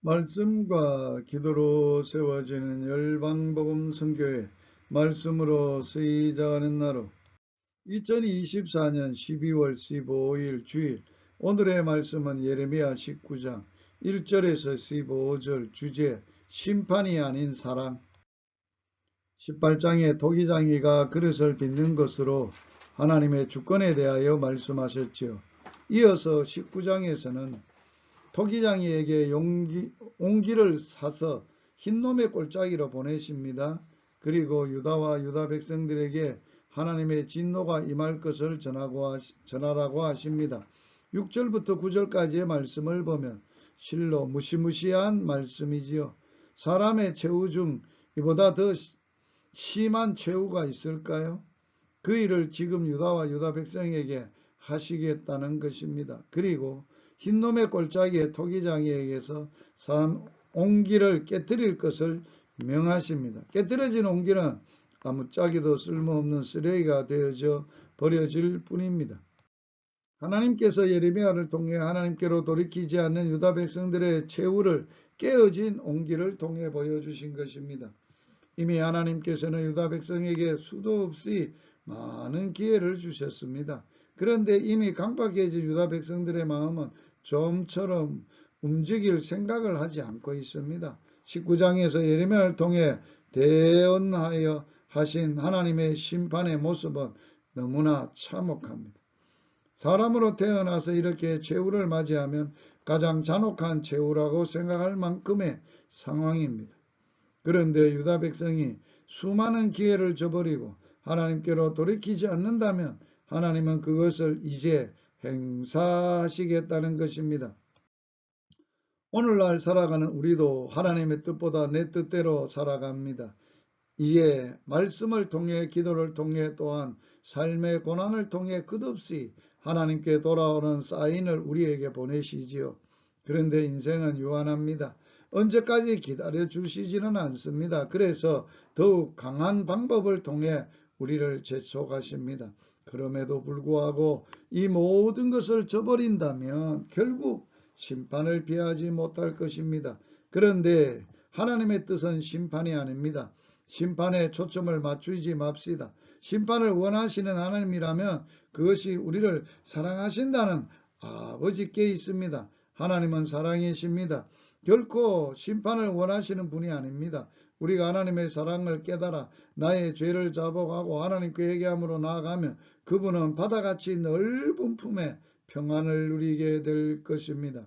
말씀과 기도로 세워지는 열방복음 선교회 말씀으로 쓰이자하는 나로 2024년 12월 15일 주일 오늘의 말씀은 예레미야 19장 1절에서 15절 주제 심판이 아닌 사랑 18장에 토기장이가 그릇을 빚는 것으로 하나님의 주권에 대하여 말씀하셨지요. 이어서 19장에서는 토기장이에게 용기, 옹기를 사서 흰놈의 꼴짜기로 보내십니다. 그리고 유다와 유다 백성들에게 하나님의 진노가 임할 것을 전하고 하시, 전하라고 하십니다. 6절부터 9절까지의 말씀을 보면 실로 무시무시한 말씀이지요. 사람의 최후 중 이보다 더 심한 최후가 있을까요? 그 일을 지금 유다와 유다 백성에게 하시겠다는 것입니다. 그리고 흰놈의 꼴짜기의 토기장이에게서 산 옹기를 깨뜨릴 것을 명하십니다. 깨뜨려진 옹기는 아무짝에도 쓸모없는 쓰레기가 되어져 버려질 뿐입니다. 하나님께서 예레미야를 통해 하나님께로 돌이키지 않는 유다 백성들의 최후를 깨어진 옹기를 통해 보여주신 것입니다. 이미 하나님께서는 유다 백성에게 수도 없이 많은 기회를 주셨습니다. 그런데 이미 강박해진 유다 백성들의 마음은 좀처럼 움직일 생각을 하지 않고 있습니다. 19장에서 예레미야를 통해 대언하여 하신 하나님의 심판의 모습은 너무나 참혹합니다. 사람으로 태어나서 이렇게 최후를 맞이하면 가장 잔혹한 최후라고 생각할 만큼의 상황입니다. 그런데 유다 백성이 수많은 기회를 저버리고 하나님께로 돌이키지 않는다면 하나님은 그것을 이제 행사하시겠다는 것입니다. 오늘날 살아가는 우리도 하나님의 뜻보다 내 뜻대로 살아갑니다. 이에 말씀을 통해 기도를 통해 또한 삶의 고난을 통해 끝없이 하나님께 돌아오는 사인을 우리에게 보내시지요. 그런데 인생은 유한합니다. 언제까지 기다려 주시지는 않습니다. 그래서 더욱 강한 방법을 통해 우리를 재촉하십니다. 그럼에도 불구하고 이 모든 것을 저버린다면 결국 심판을 피하지 못할 것입니다. 그런데 하나님의 뜻은 심판이 아닙니다. 심판에 초점을 맞추지 맙시다. 심판을 원하시는 하나님이라면 그것이 우리를 사랑하신다는 아버지께 있습니다. 하나님은 사랑이십니다. 결코 심판을 원하시는 분이 아닙니다. 우리가 하나님의 사랑을 깨달아 나의 죄를 자복하고 하나님께 회개함으로 나아가면 그분은 바다같이 넓은 품에 평안을 누리게 될 것입니다.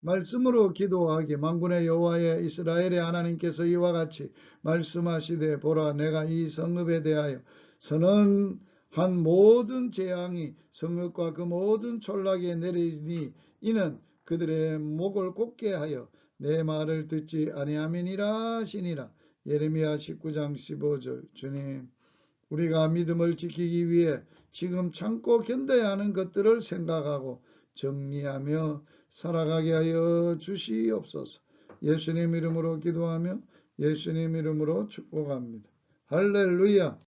말씀으로 기도하기 만군의 여호와의 이스라엘의 하나님께서 이와 같이 말씀하시되 보라 내가 이 성읍에 대하여 선언한 모든 재앙이 성읍과 그 모든 촌락에 내리니 이는 그들의 목을 곱게 하여 내 말을 듣지 아니하면이라 하시니라. 예레미야 19장 15절 주님 우리가 믿음을 지키기 위해 지금 참고 견뎌야 하는 것들을 생각하고 정리하며 살아가게 하여 주시옵소서. 예수님 이름으로 기도하며 예수님 이름으로 축복합니다. 할렐루야.